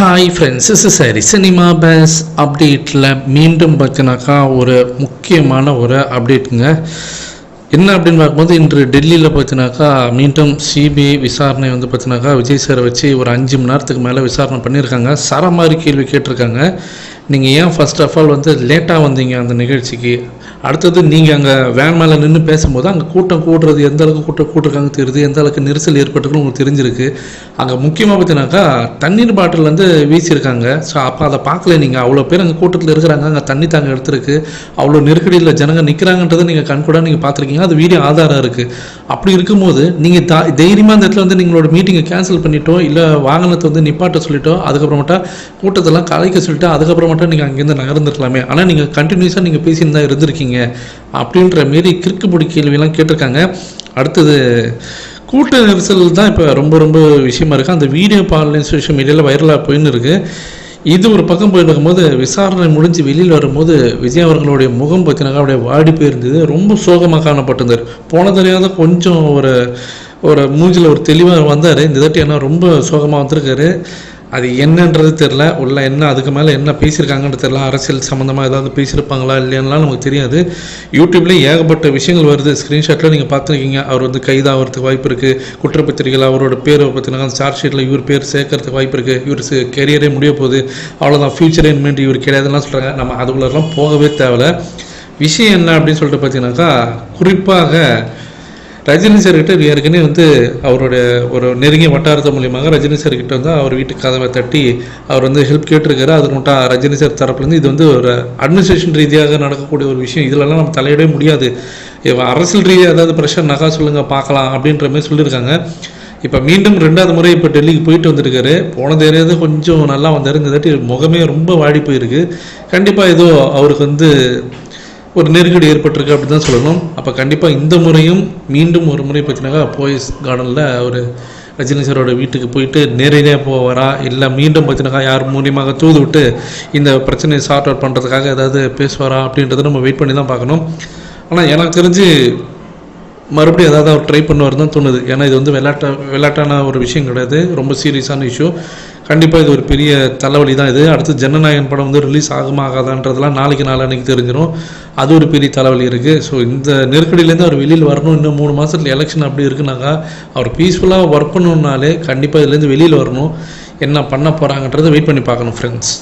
Hi friends is சரி cinema base அப்டேட்டில் மீண்டும் பார்த்தீங்கன்னாக்கா ஒரு முக்கியமான ஒரு அப்டேட்டுங்க என்ன அப்படின்னு பார்க்கும்போது இன்று டெல்லியில் பார்த்தீங்கன்னாக்கா மீண்டும் சிபிஐ விசாரணை வந்து பார்த்தீங்கன்னாக்கா விஜய் சாரை வச்சு ஒரு அஞ்சு மணி நேரத்துக்கு மேலே விசாரணை பண்ணியிருக்காங்க. சரமாரி மாதிரி கேள்வி கேட்டிருக்காங்க. நீங்கள் ஏன் ஃபஸ்ட் ஆஃப் ஆல் வந்து லேட்டாக வந்தீங்க அந்த நிகழ்ச்சிக்கு? அடுத்தது நீங்கள் அங்கே வேன் மேலே நின்று பேசும்போது அங்கே கூட்டம் கூடுறது எந்த அளவுக்கு கூட்டம் கூட்டிருக்காங்க தெரியுது எந்த அளவுக்கு நெரிசல் ஏற்பட்டுருக்குன்னு உங்களுக்கு தெரிஞ்சிருக்கு. அங்கே முக்கியமாக பார்த்தீங்கன்னாக்கா தண்ணீர் பாட்டில் வந்து வீசியிருக்காங்க. ஸோ அப்போ அதை பார்க்கல நீங்கள் அவ்வளோ பேர் அங்கே கூட்டத்தில் இருக்கிறாங்க. அங்கே தண்ணி தாங்க எடுத்துருக்கு. அவ்வளோ நெருக்கடியில் ஜனங்க நிற்கிறாங்கன்றதை நீங்கள் கண்கூடாக நீங்கள் பார்த்துருக்கீங்க. அது வீடியோ ஆதாரம் இருக்குது அப்படி இருக்கும்போது நீங்கள் தா தைரியமாக அந்த இடத்துல வந்து நீங்களோட மீட்டிங்கை கேன்சல் பண்ணிட்டோம் இல்லை வாகனத்தை வந்து நிப்பாட்ட சொல்லிட்டோம் அதுக்கப்புறமேட்டா கூட்டத்தெல்லாம் கலைக்க சொல்லிட்டு அதுக்கப்புறமேட்டா நீங்கள் அங்கேருந்து நகர்ந்துருக்கலாமே. ஆனால் நீங்கள் கண்டினியூஸாக நீங்கள் பேசின்னு தான் இருந்திருக்கீங்க. அப்படின்ற மாரி கிறுக்கு பிடி கேள்வியெல்லாம் கேட்டிருக்காங்க. அடுத்தது கூட்ட நெரிசல் தான் இப்போ ரொம்ப ரொம்ப விஷயமா இருக்குது அந்த வீடியோ பாலின சோஷியல் மீடியாவில் வைரலாக போயின்னு இருக்குது இது ஒரு பக்கம் போயிட்டு இருக்கும்போது விசாரணை முடிஞ்சு வெளியில் வரும்போது விஜய் அவர்களுடைய முகம் பார்த்தீங்கன்னா அப்படியே வாடி போயிருந்தது. ரொம்ப சோகமாக காணப்பட்டிருந்தார் போன தெரியாத கொஞ்சம் ஒரு ஒரு மூஞ்சில் ஒரு தெளிவாக வந்தார். இந்த தாட்டி ஏன்னா ரொம்ப சோகமாக வந்திருக்காரு. அது என்னன்றது தெரில உள்ள என்ன அதுக்கு மேலே என்ன பேசியிருக்காங்கன்னு தெரில அரசியல் சம்மந்தமாக ஏதாவது பேசியிருப்பாங்களா இல்லையான்லாம் நமக்கு தெரியாது. யூடியூப்லேயே ஏகப்பட்ட விஷயங்கள் வருது. ஸ்க்ரீன்ஷாட்டில் நீங்கள் பார்த்துருக்கீங்க. அவர் வந்து கைதாகிறதுக்கு வாய்ப்பு இருக்குது குற்றப்பத்திரிகையில் அவரோட பேர் பார்த்தீங்கன்னா சார்ஜ் ஷீட்டில் இவர் பேர் சேர்க்கறதுக்கு வாய்ப்பு இருக்குது இவர் கெரியரே முடிய போகுது. அவ்வளோதான் ஃபியூச்சர் இன்மெண்ட் இவர் கிடையாதுலாம் சொல்கிறாங்க நம்ம அதுக்குள்ளெல்லாம் போகவே தேவையில்ல விஷயம் என்ன அப்படின்னு சொல்லிட்டு பார்த்தீங்கன்னாக்கா குறிப்பாக ரஜினி சார்கிட்ட ஏற்கனவே வந்து அவருடைய ஒரு நெருங்கிய வட்டாரத்து மூலியமாக ரஜினி சார்கிட்ட வந்து அவர் வீட்டு கதவை தட்டி அவர் வந்து ஹெல்ப் கேட்டிருக்காரு. அது மட்டும் ரஜினி சார் தரப்புலேருந்து இது வந்து ஒரு அட்மினிஸ்ட்ரேஷன் ரீதியாக நடக்கக்கூடிய ஒரு விஷயம். இதிலெல்லாம் நம்ம தலையிடவே முடியாது. அரசியல் ரீதியாக ஏதாவது ப்ரெஷர் நகா சொல்லுங்கள் பார்க்கலாம் அப்படின்ற மாதிரி சொல்லியிருக்காங்க. இப்போ மீண்டும் ரெண்டாவது முறை இப்போ டெல்லிக்கு போயிட்டு வந்திருக்காரு. போன தெரியாது கொஞ்சம் நல்லா வந்தார். இந்த தாட்டி முகமே ரொம்ப வாடி போயிருக்கு. கண்டிப்பாக ஏதோ அவருக்கு வந்து ஒரு நெருக்கடி ஏற்பட்டிருக்கு அப்படி தான் சொல்லணும். அப்போ கண்டிப்பாக இந்த முறையும் மீண்டும் ஒரு முறை பார்த்தீங்கன்னா போயஸ் கார்டனில் ஒரு ரஜினி சாரோட வீட்டுக்கு போயிட்டு நேரடியாக போவாரா? இல்லை மீண்டும் பார்த்தீங்கன்னா யார் மூலியமாக தூது விட்டு இந்த பிரச்சனையை சார்ட் அவுட் பண்ணுறதுக்காக ஏதாவது பேசுவாரா அப்படின்றத நம்ம வெயிட் பண்ணி தான் பார்க்கணும். ஆனால் எனக்கு தெரிஞ்சு மறுபடியும் ஏதாவது அவர் ட்ரை பண்ணுவார் தான் தோணுது. ஏன்னா இது வந்து விளையாட்டா விளையாட்டான ஒரு விஷயம் கிடையாது. ரொம்ப சீரியஸான இஷ்யூ கண்டிப்பாக இது ஒரு பெரிய தலைவலி தான் இது அடுத்து ஜனநாயகன் படம் வந்து ரிலீஸ் ஆகுமா ஆகாதான்றதெல்லாம் நாளைக்கு நாளான்னைக்கு தெரிஞ்சிடும் அது ஒரு பெரிய தலைவலி இருக்குது ஸோ இந்த நெருக்கடியிலேருந்து அவர் வெளியில் வரணும். இன்னும் மூணு மாதத்தில் எலெக்ஷன் அப்படி இருக்குனாக்கா அவர் பீஸ்ஃபுல்லாக ஒர்க் பண்ணணுன்னாலே கண்டிப்பாக இதுலேருந்து வெளியில் வரணும். என்ன பண்ண போகிறாங்கன்றதை வெயிட் பண்ணி பார்க்கணும் ஃப்ரெண்ட்ஸ்